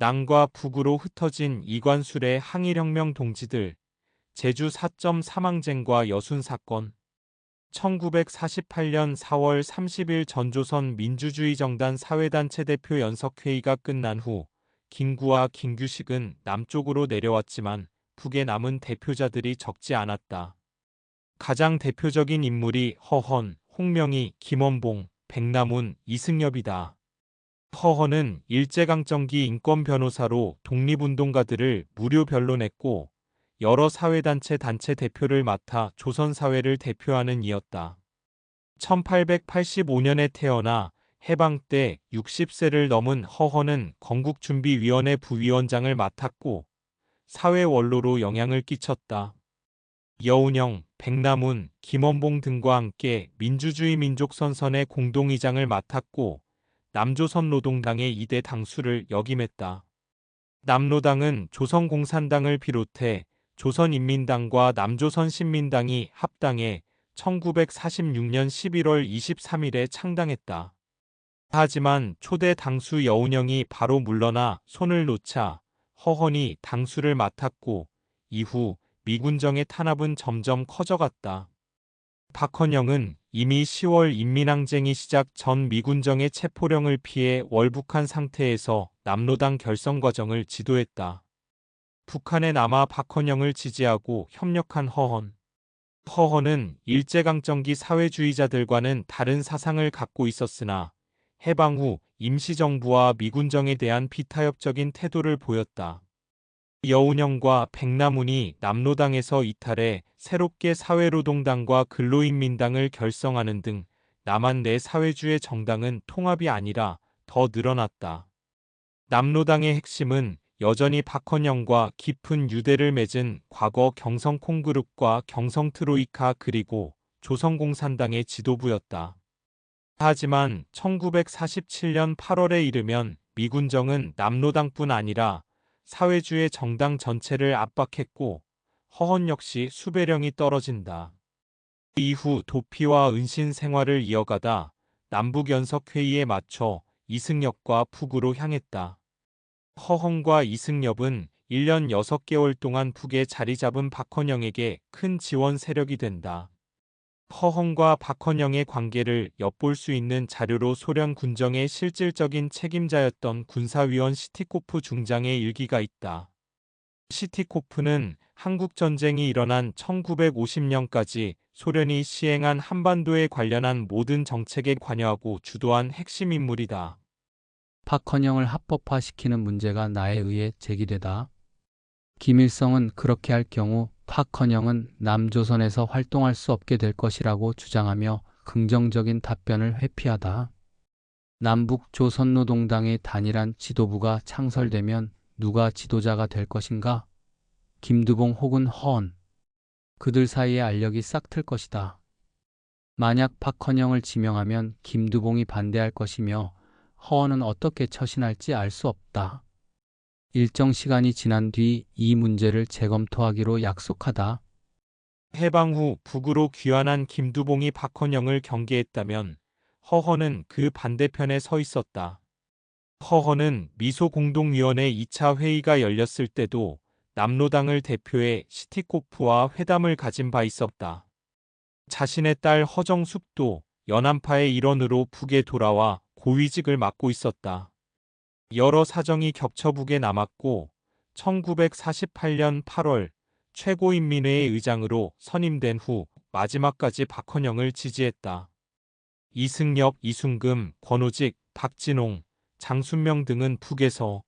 남과 북으로 흩어진 이관술의 항일혁명 동지들, 제주 4점 사망쟁과 여순 사건, 1948년 4월 30일 전조선 민주주의 정단 사회단체 대표 연석회의가 끝난 후 김구와 김규식은 남쪽으로 내려왔지만 북에 남은 대표자들이 적지 않았다. 가장 대표적인 인물이 허헌, 홍명희, 김원봉, 백남훈, 이승엽이다. 허헌은 일제강점기 인권 변호사로 독립운동가들을 무료 변론했고 여러 사회단체 단체 대표를 맡아 조선사회를 대표하는 이었다. 1885년에 태어나 해방 때 60세를 넘은 허헌은 건국준비위원회 부위원장을 맡았고 사회 원로로 영향을 끼쳤다. 여운형, 백남훈, 김원봉 등과 함께 민주주의 민족선선의 공동의장을 맡았고 남조선 노동당의 2대 당수를 역임했다. 남노당은 조선공산당을 비롯해 조선인민당과 남조선신민당이 합당해 1946년 11월 23일에 창당했다. 하지만 초대 당수 여운형이 바로 물러나 손을 놓자 허헌이 당수를 맡았고 이후 미군정의 탄압은 점점 커져갔다. 박헌영은 이미 10월 인민항쟁이 시작 전 미군정의 체포령을 피해 월북한 상태에서 남로당 결성 과정을 지도했다. 북한에 남아 박헌영을 지지하고 협력한 허헌. 허헌은 일제강점기 사회주의자들과는 다른 사상을 갖고 있었으나 해방 후 임시정부와 미군정에 대한 비타협적인 태도를 보였다. 여운형과 백남훈이 남로당에서 이탈해 새롭게 사회노동당과 근로인민당을 결성하는 등 남한 내 사회주의 정당은 통합이 아니라 더 늘어났다. 남로당의 핵심은 여전히 박헌영과 깊은 유대를 맺은 과거 경성콩그룹과 경성트로이카 그리고 조선공산당의 지도부였다. 하지만 1947년 8월에 이르면 미군정은 남로당뿐 아니라 사회주의 정당 전체를 압박했고 허헌 역시 수배령이 떨어진다. 이후 도피와 은신 생활을 이어가다 남북연석회의에 맞춰 이승엽과 북으로 향했다. 허헌과 이승엽은 1년 6개월 동안 북에 자리 잡은 박헌영에게 큰 지원 세력이 된다. 허헌과 박헌영의 관계를 엿볼 수 있는 자료로 소련 군정의 실질적인 책임자였던 군사위원 시티코프 중장의 일기가 있다. 시티코프는 한국 전쟁이 일어난 1950년까지 소련이 시행한 한반도에 관련한 모든 정책에 관여하고 주도한 핵심 인물이다. 박헌영을 합법화시키는 문제가 나에 의해 제기되다. 김일성은 그렇게 할 경우 박헌영은 남조선에서 활동할 수 없게 될 것이라고 주장하며 긍정적인 답변을 회피하다. 남북 조선노동당의 단일한 지도부가 창설되면 누가 지도자가 될 것인가? 김두봉 혹은 허언. 그들 사이의 알력이 싹 틀 것이다. 만약 박헌영을 지명하면 김두봉이 반대할 것이며 허언은 어떻게 처신할지 알 수 없다. 일정 시간이 지난 뒤 이 문제를 재검토하기로 약속하다. 해방 후 북으로 귀환한 김두봉이 박헌영을 경계했다면 허헌은 그 반대편에 서 있었다. 허헌은 미소공동위원회 2차 회의가 열렸을 때도 남로당을 대표해 시티코프와 회담을 가진 바 있었다. 자신의 딸 허정숙도 연안파의 일원으로 북에 돌아와 고위직을 맡고 있었다. 여러 사정이 겹쳐 북에 남았고 1948년 8월 최고인민회의 의장으로 선임된 후 마지막까지 박헌영을 지지했다. 이승엽, 이순금, 권오직, 박진홍, 장순명 등은 북에서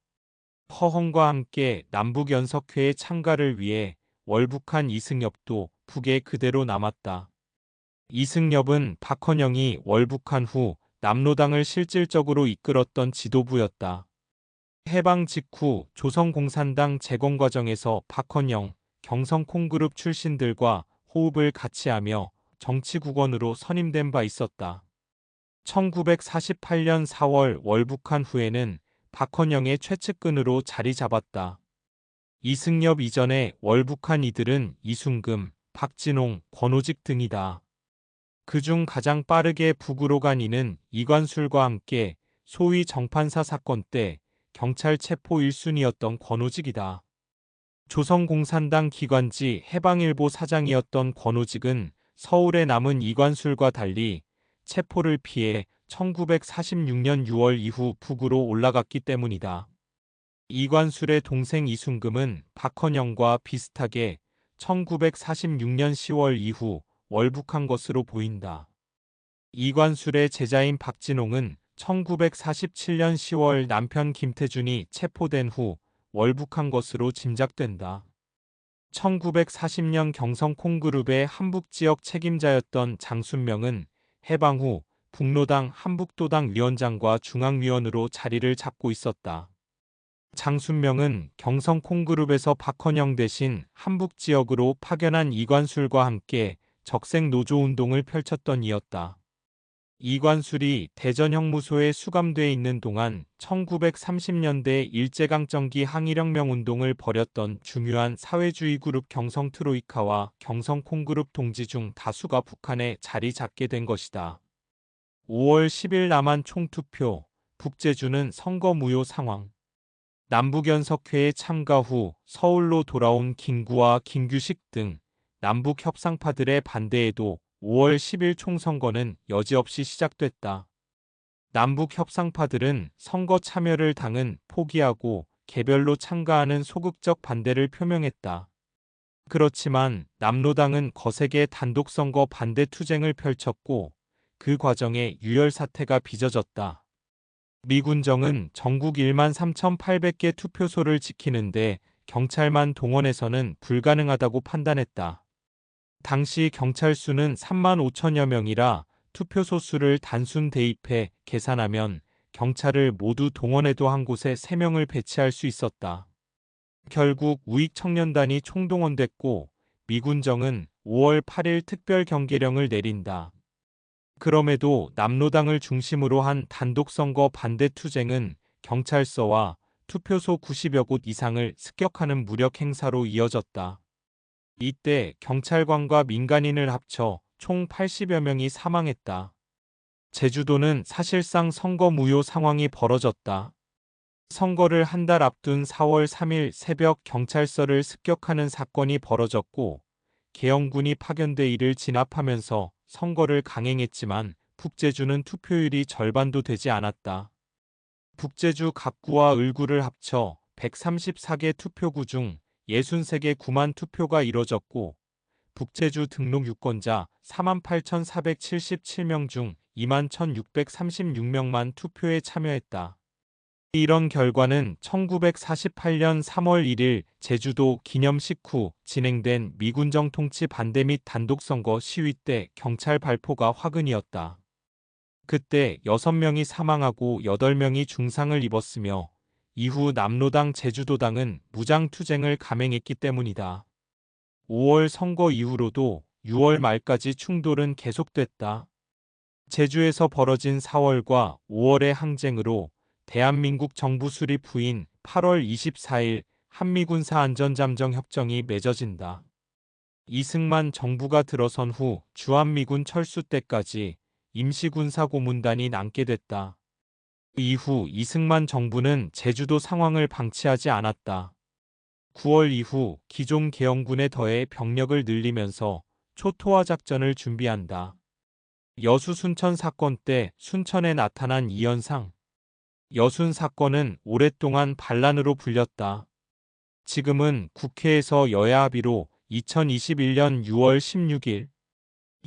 허헌과 함께 남북연석회의 참가를 위해 월북한 이승엽도 북에 그대로 남았다. 이승엽은 박헌영이 월북한 후 남로당을 실질적으로 이끌었던 지도부였다. 해방 직후 조선공산당 재건 과정에서 박헌영, 경성콩그룹 출신들과 호흡을 같이 하며 정치국원으로 선임된 바 있었다. 1948년 4월 월북한 후에는 박헌영의 최측근으로 자리 잡았다. 이승엽 이전에 월북한 이들은 이순금, 박진홍, 권오직 등이다. 그중 가장 빠르게 북으로 간 이는 이관술과 함께 소위 정판사 사건 때 경찰 체포 1순위였던 권오직이다. 조선공산당 기관지 해방일보 사장이었던 권오직은 서울에 남은 이관술과 달리 체포를 피해 1946년 6월 이후 북으로 올라갔기 때문이다. 이관술의 동생 이순금은 박헌영과 비슷하게 1946년 10월 이후 월북한 것으로 보인다. 이관술의 제자인 박진홍은 1947년 10월 남편 김태준이 체포된 후 월북한 것으로 짐작된다. 1940년 경성 콩그룹의 한북 지역 책임자였던 장순명은 해방 후 북로당 한북도당 위원장과 중앙위원으로 자리를 잡고 있었다. 장순명은 경성 콩그룹에서 박헌영 대신 한북 지역으로 파견한 이관술과 함께 적색 노조 운동을 펼쳤던 이었다. 이관술이 대전 형무소에 수감돼 있는 동안 1930년대 일제강점기 항일혁명 운동을 벌였던 중요한 사회주의 그룹 경성 트로이카와 경성 콩그룹 동지 중 다수가 북한에 자리 잡게 된 것이다. 5월 10일 남한 총투표, 북제주는 선거 무효 상황. 남북연석회에 참가 후 서울로 돌아온 김구와 김규식 등 남북 협상파들의 반대에도 5월 10일 총선거는 여지없이 시작됐다. 남북 협상파들은 선거 참여를 당은 포기하고 개별로 참가하는 소극적 반대를 표명했다. 그렇지만 남로당은 거세게 단독선거 반대 투쟁을 펼쳤고 그 과정에 유혈 사태가 빚어졌다. 미군정은 전국 1만 3,800개 투표소를 지키는데 경찰만 동원해서는 불가능하다고 판단했다. 당시 경찰 수는 3만 5천여 명이라 투표소 수를 단순 대입해 계산하면 경찰을 모두 동원해도 한 곳에 3명을 배치할 수 있었다. 결국 우익 청년단이 총동원됐고 미군정은 5월 8일 특별 경계령을 내린다. 그럼에도 남로당을 중심으로 한 단독선거 반대 투쟁은 경찰서와 투표소 90여 곳 이상을 습격하는 무력 행사로 이어졌다. 이때 경찰관과 민간인을 합쳐 총 80여 명이 사망했다. 제주도는 사실상 선거 무효 상황이 벌어졌다. 선거를 한 달 앞둔 4월 3일 새벽 경찰서를 습격하는 사건이 벌어졌고 계엄군이 파견돼 이를 진압하면서 선거를 강행했지만 북제주는 투표율이 절반도 되지 않았다. 북제주 각구와 을구를 합쳐 134개 투표구 중 63개 9만 투표가 이뤄졌고 북제주 등록 유권자 48,477명 중 21,636명만 투표에 참여했다. 이런 결과는 1948년 3월 1일 제주도 기념식 후 진행된 미군정 통치 반대 및 단독선거 시위 때 경찰 발포가 화근이었다. 그때 6명이 사망하고 8명이 중상을 입었으며 이후 남로당 제주도당은 무장투쟁을 감행했기 때문이다. 5월 선거 이후로도 6월 말까지 충돌은 계속됐다. 제주에서 벌어진 4월과 5월의 항쟁으로 대한민국 정부 수립 후인 8월 24일 한미군사 안전잠정 협정이 맺어진다. 이승만 정부가 들어선 후 주한미군 철수 때까지 임시군사고문단이 남게 됐다. 이후 이승만 정부는 제주도 상황을 방치하지 않았다. 9월 이후 기존 계엄군에 더해 병력을 늘리면서 초토화 작전을 준비한다. 여수 순천 사건 때 순천에 나타난 이 현상. 여순 사건은 오랫동안 반란으로 불렸다. 지금은 국회에서 여야 합의로 2021년 6월 16일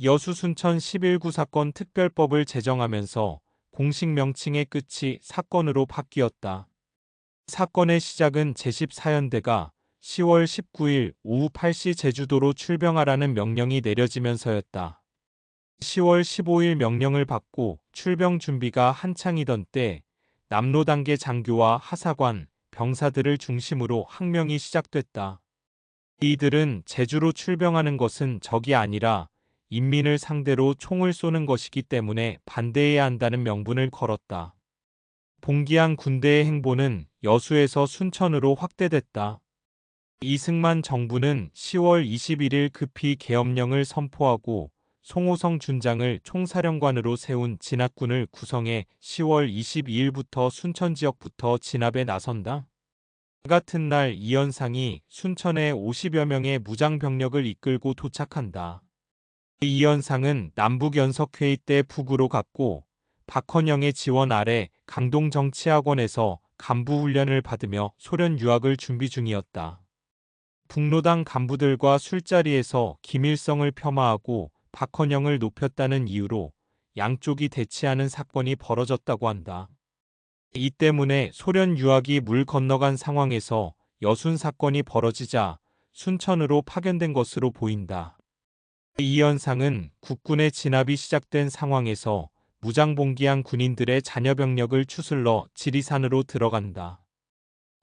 여수 순천 11구 사건 특별법을 제정하면서 공식 명칭의 끝이 사건으로 바뀌었다. 사건의 시작은 제14연대가 10월 19일 오후 8시 제주도로 출병하라는 명령이 내려지면서였다. 10월 15일 명령을 받고 출병 준비가 한창이던 때 남로 단계 장교와 하사관, 병사들을 중심으로 항명이 시작됐다. 이들은 제주로 출병하는 것은 적이 아니라 인민을 상대로 총을 쏘는 것이기 때문에 반대해야 한다는 명분을 걸었다. 봉기한 군대의 행보는 여수에서 순천으로 확대됐다. 이승만 정부는 10월 21일 급히 계엄령을 선포하고 송호성 준장을 총사령관으로 세운 진압군을 구성해 10월 22일부터 순천 지역부터 진압에 나선다. 같은 날 이현상이 순천에 50여 명의 무장 병력을 이끌고 도착한다. 이 현상은 남북연석회의 때 북으로 갔고 박헌영의 지원 아래 강동정치학원에서 간부 훈련을 받으며 소련 유학을 준비 중이었다. 북로당 간부들과 술자리에서 김일성을 폄하하고 박헌영을 높였다는 이유로 양쪽이 대치하는 사건이 벌어졌다고 한다. 이 때문에 소련 유학이 물 건너간 상황에서 여순 사건이 벌어지자 순천으로 파견된 것으로 보인다. 이 현상은 국군의 진압이 시작된 상황에서 무장봉기한 군인들의 자녀 병력을 추슬러 지리산으로 들어간다.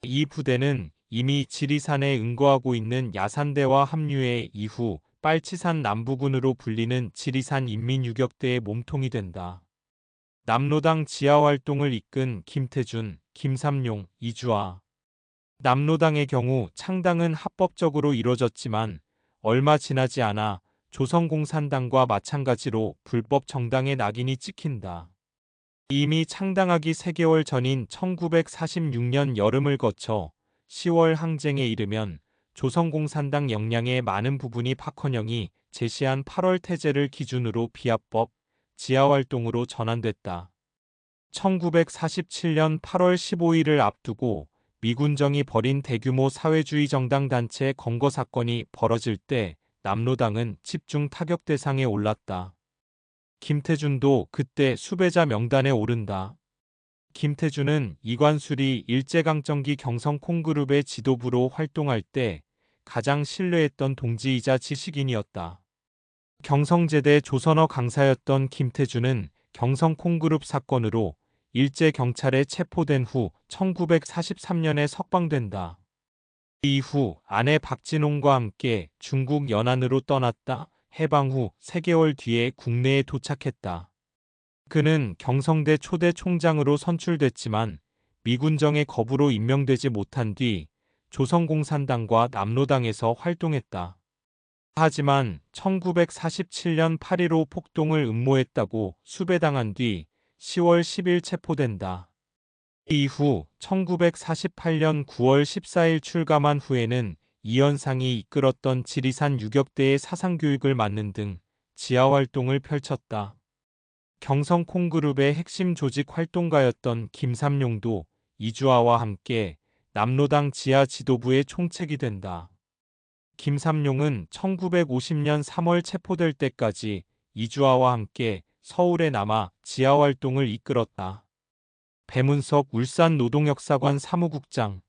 이 부대는 이미 지리산에 응거하고 있는 야산대와 합류해 이후 빨치산 남부군으로 불리는 지리산 인민유격대의 몸통이 된다. 남로당 지하활동을 이끈 김태준, 김삼용, 이주아. 남로당의 경우 창당은 합법적으로 이뤄졌지만 얼마 지나지 않아 조선공산당과 마찬가지로 불법 정당의 낙인이 찍힌다. 이미 창당하기 3개월 전인 1946년 여름을 거쳐 10월 항쟁에 이르면 조선공산당 역량의 많은 부분이 박헌영이 제시한 8월 태제를 기준으로 비합법, 지하활동으로 전환됐다. 1947년 8월 15일을 앞두고 미군정이 벌인 대규모 사회주의 정당 단체 검거 사건이 벌어질 때 남로당은 집중 타격 대상에 올랐다. 김태준도 그때 수배자 명단에 오른다. 김태준은 이관술이 일제강점기 경성 콩그룹의 지도부로 활동할 때 가장 신뢰했던 동지이자 지식인이었다. 경성제대 조선어 강사였던 김태준은 경성 콩그룹 사건으로 일제 경찰에 체포된 후 1943년에 석방된다. 이후 아내 박진홍과 함께 중국 연안으로 떠났다. 해방 후 3개월 뒤에 국내에 도착했다. 그는 경성대 초대 총장으로 선출됐지만 미군정의 거부로 임명되지 못한 뒤 조선공산당과 남로당에서 활동했다. 하지만 1947년 8.15 폭동을 음모했다고 수배당한 뒤 10월 10일 체포된다. 이후 1948년 9월 14일 출감한 후에는 이현상이 이끌었던 지리산 유격대의 사상교육을 맡는 등 지하활동을 펼쳤다. 경성콩그룹의 핵심 조직 활동가였던 김삼용도 이주아와 함께 남로당 지하 지도부의 총책이 된다. 김삼용은 1950년 3월 체포될 때까지 이주아와 함께 서울에 남아 지하활동을 이끌었다. 배문석 울산 노동역사관 사무국장